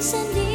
Xin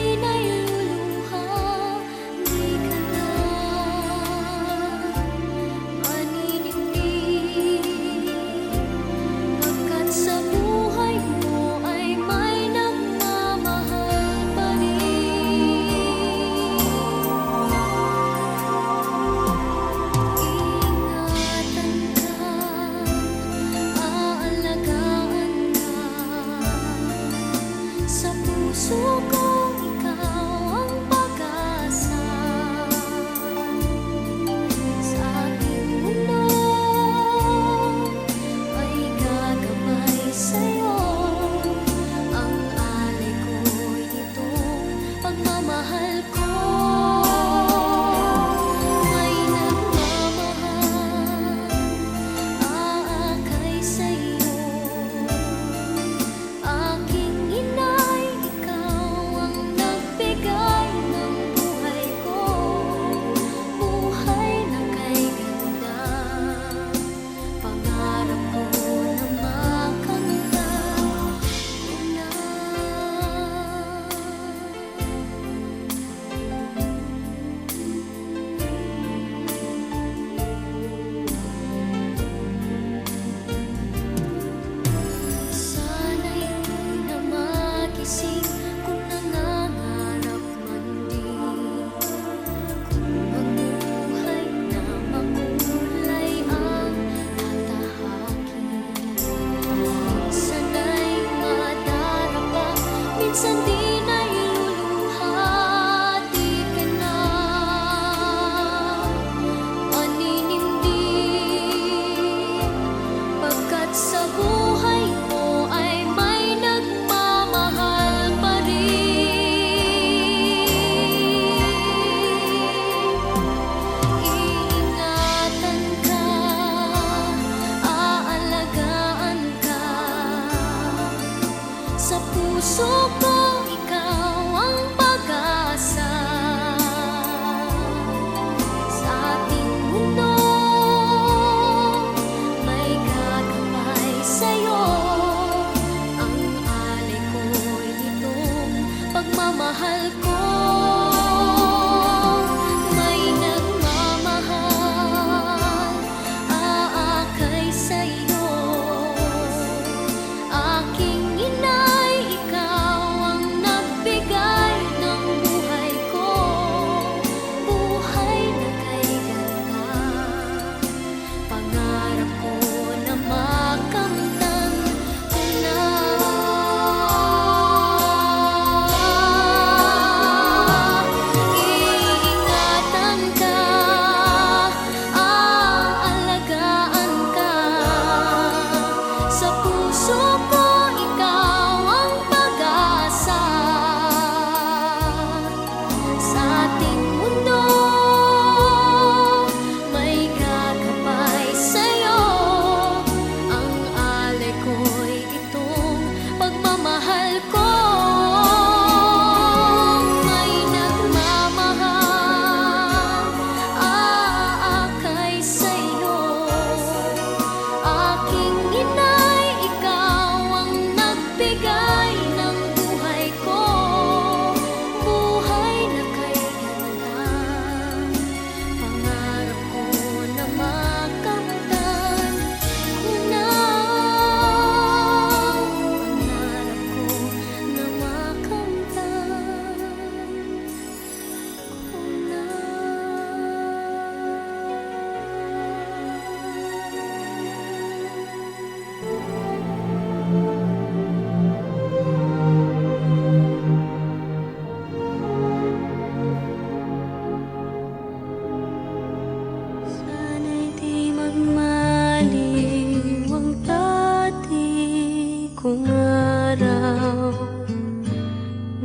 araw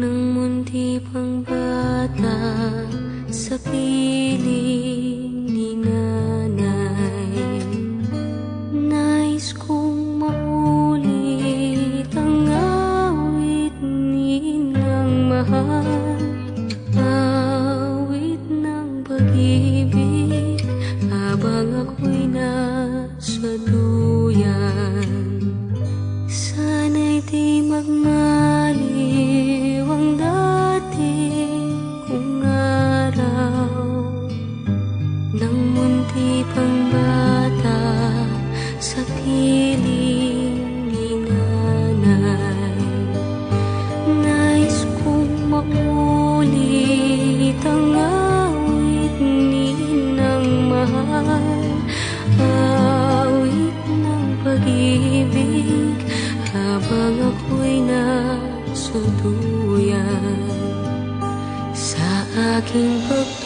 Nang munti pang bata Sa piling ni nanay. Nais kong maulit Ang awit ni ng mahal. Habang ako'y nasa Sa aking pagkakas